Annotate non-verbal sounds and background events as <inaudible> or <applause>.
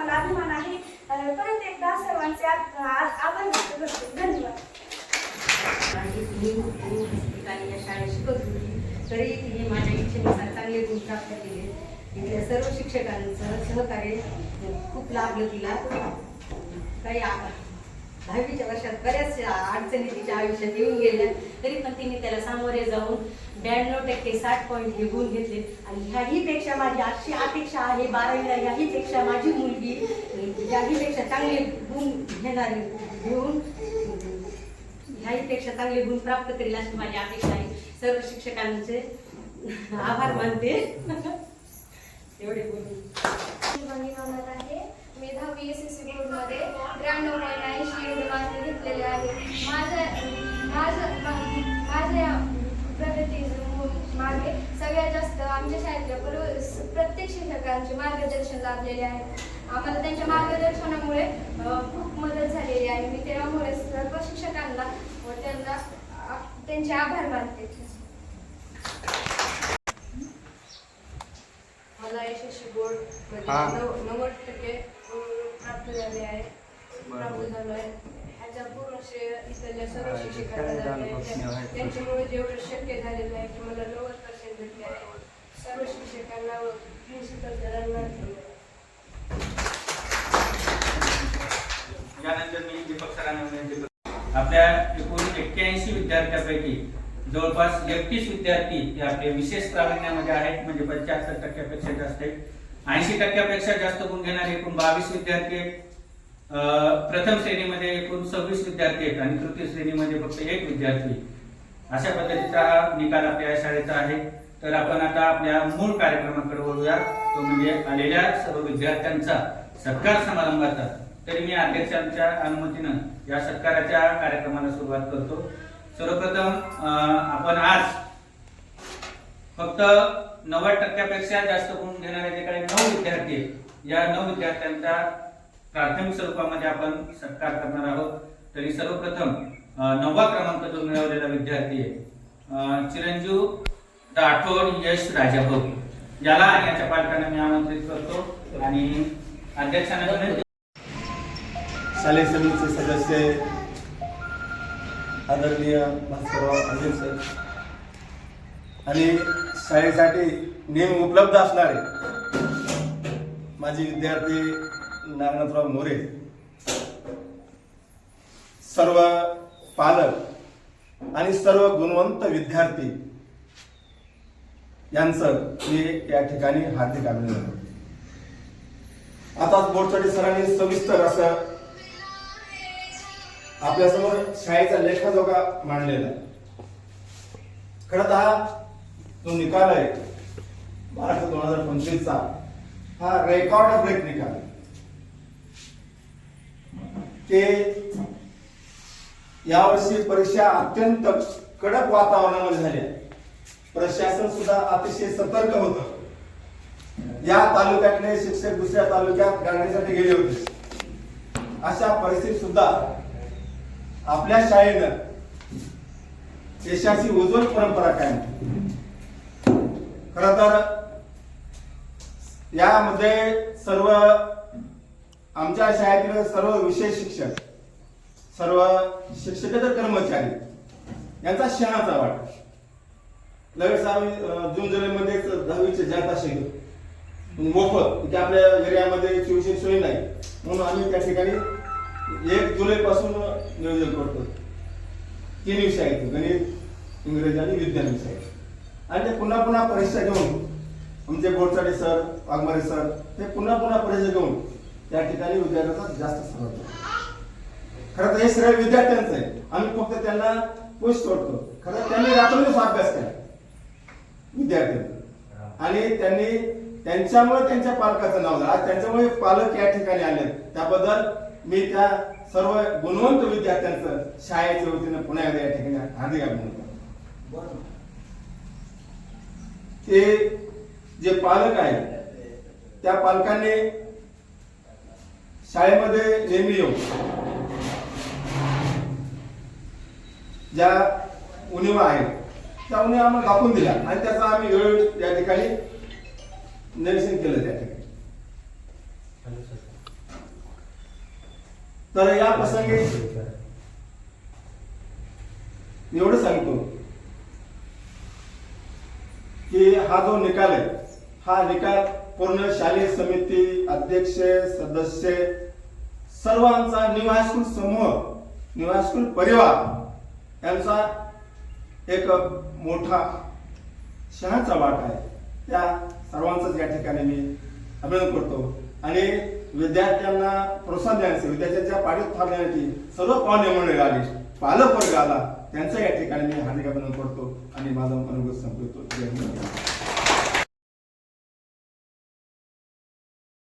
मला अभिमान आहे. परत एकदा सर्वांचे आ- आभार व्यक्त करतो. धन्यवाद. या शाळेत शिकत होती. तरी तिने माझ्या इच्छेनुसार चांगले गुण प्राप्त केले. इथल्या सर्व शिक्षकांचं सहकार्य खूप लाभलं तिला. काही आ- दहावीच्या वर्षात बऱ्याच अडचणी तिच्या आयुष्यात येऊन गेल्या. तरी पण तिने त्याला सामोरे जाऊन ब्याण्णव टक्के साठ पॉईंट हे गुण घेतले. आणि ह्याही पेक्षा माझी अशी अपेक्षा आहे बारावीला ह्याही पेक्षा माझी मुलगी ह्याही पेक्षा चांगले गुण घेणारी घेऊन ह्याहीपेक्षा चांगले गुण प्राप्त करेल अशी माझी अपेक्षा आहे. सर्व शिक्षकांचे आभार मानते. <laughs> एवढे बोलून. मी दहावी एस एस सी बोर्डमध्ये त्र्याण्णव पॉईंट ऐंशी एवढे मार्क घेतलेले आहे. माझं माझं मा- माझ्या प्रगती मागे सगळ्यात जास्त आमच्या शाळेतल्या सर्व प्रत्येक शिक्षकांचे मार्गदर्शन लाभलेले आहे. आम्हाला त्यांच्या मार्गदर्शनामुळे खूप मदत झालेली आहे. मी त्यामुळे सर्व शिक्षकांना व त्यांना त्यांचे आभार मानते. मला यशस्वी बोर्ड नव्वद टक्के प्राप्त झाले आहे प्राप्त झालो आहे ह्याचा पूर्ण श्रेय इथल्या सर्व शिक्षकांना काय झाले आहे. जाणवत नाही. त्या- त्यांच्यामुळे जेवढं शक्य झालेलं आहे की मला नव्वद पर्सेंट भेटले आहे. सर्व शिक्षकांना व प्रिन्सिपल सरांना यानंतर मी दीपक सरांना आपल्या एकूण एक्क्याऐंशी विद्यार्थ्यांपैकी जवळपास एकतीस विद्यार्थी हे आपले विशेष प्रावीण्यामध्ये आहेत म्हणजे पंच्याहत्तर टक्क्यापेक्षा जास्त आहेत. ऐंशी टक्क्यापेक्षा जास्त गुण घेणारे एकूण बावीस विद्यार्थी आहेत. अं, प्रथम श्रेणीमध्ये एकूण सव्वीस विद्यार्थी आहेत आणि तृतीय श्रेणीमध्ये फक्त एक विद्यार्थी अशा पद्धतीचा हा निकाल आपल्या शाळेचा आहे. तर आपण आता आपल्या मूळ कार्यक्रमाकडे वळूया. तो म्हणजे आलेल्या सर्व विद्यार्थ्यांचा सत्कार समारंभाचा. तरी मी अध्यक्षांच्या अनुमतीनं या सत्काराच्या कार्यक्रमाला सुरुवात करतो. सर्वप्रथम अं, आपण आज फक्त नव्वद टक्क्यापेक्षा जास्त गुण घेणारे जे काही नऊ विद्यार्थी आहेत या नऊ विद्यार्थ्यांचा प्राथमिक स्वरूपामध्ये आपण सत्कार करणार आहोत. तरी सर्वप्रथम नववा क्रमांक जो मिळवलेला विद्यार्थी आहे चिरंजीव राठोड यश राजाभाऊ. याला आणि याच्या पालकांना मी आमंत्रित करतो आणि अध्यक्षांना शालेय समितीचे सदस्य आदरणीय भास्करराव सर आणि शाळेसाठी नेहमी उपलब्ध असणारे माझे विद्यार्थी नागनाथराव मोरे सर्व पालक आणि सर्व गुणवंत विद्यार्थी यांचं मी या ठिकाणी हार्दिक अभिनंदन करतो. आता बोरचडी सरांनी सविस्तर असं आपल्यासमोर शाळेचा लेखाजोखा मांडलेला खरं तर हा जो निकाल आहे. महाराष्ट्र दोन हजार पंचवीसचा. हा रेकॉर्ड ब्रेक निकाल. ते यावर्षी परीक्षा अत्यंत कडक वातावरणामध्ये झाल्या. प्रशासन सुद्धा अतिशय सतर्क होत. या तालुक्यातले शिक्षक दुसऱ्या तालुक्यात गाडण्यासाठी गेले होते. अशा परिस्थितीत सुद्धा आपल्या शाळेनं देशाची उज्ज्वल परंपरा कायम ठेवली. खर तर यामध्ये सर्व आमच्या शाळेतील सर्व विशेष शिक्षक सर्व शिक्षकेतर कर्मचारी यांचा क्षणाचा वाट. लगेच आम्ही जून जुलैमध्येच दहावीचे जात असेल. मोफत म्हणजे आपल्या एरियामध्ये ट्युशन सोय नाही. म्हणून आम्ही त्या ठिकाणी एक जुलै पासून नियोजन करतो तीन विषय आहेत गणित इंग्रजी आणि विज्ञान विषय आणि ते पुन्हा पुन्हा परीक्षा घेऊन आमचे बोरचाडे सर वाघमारे सर ते पुन्हा पुन्हा परीक्षा घेऊन त्या ठिकाणी विद्यार्थ्यांचा जास्त सहभाग होतो. खरं तर हे श्रेय विद्यार्थ्यांचं आहे. आम्ही फक्त त्यांना पुश करतो. खरं त्यांनी रात्रीच अभ्यास केला. विद्यार्थ्यांनी. आणि त्यांनी त्यांच्यामुळे त्यांच्या पालकाचं नाव झालं. आज त्यांच्यामुळे पालक या ठिकाणी आले त्याबद्दल मी त्या सर्व गुणवंत विद्यार्थ्यांचं शाळेच्या वतीनं पुन्हा एकदा या ठिकाणी हार्दिक अभिनंदन करतो. ते जे पालक आहेत त्या पालकांनी शाळेमध्ये नेहमी येऊन ज्या उणीवा आहेत त्या उणीवा आम्हाला दाखवून दिल्या आणि त्याचा आम्ही वेळ या ठिकाणी निरीक्षण केलं त्या ठिकाणी. तर या प्रसंगी एवढं सांगतो की हा जो निकाल आहे हा निकाल पूर्ण शालेय समिती अध्यक्ष सदस्य सर्वांचा निवासकुल समूह निवासकुल परिवार यांचा एक मोठा शहाचा वाट आहे. त्या सर्वांचंच या ठिकाणी मी अभिनंदन करतो. आणि विद्यार्थ्यांना प्रोत्साहन देण्यासाठी विद्यार्थ्यांच्या पाठीत थांबण्यासाठी सर्व पाहुणे मंडळी आली. पालक वर्ग आला या ठिकाणी मी हार्दिक अभिनंदन करतो आणि माझा अनुगत संपवतो जय हिंद.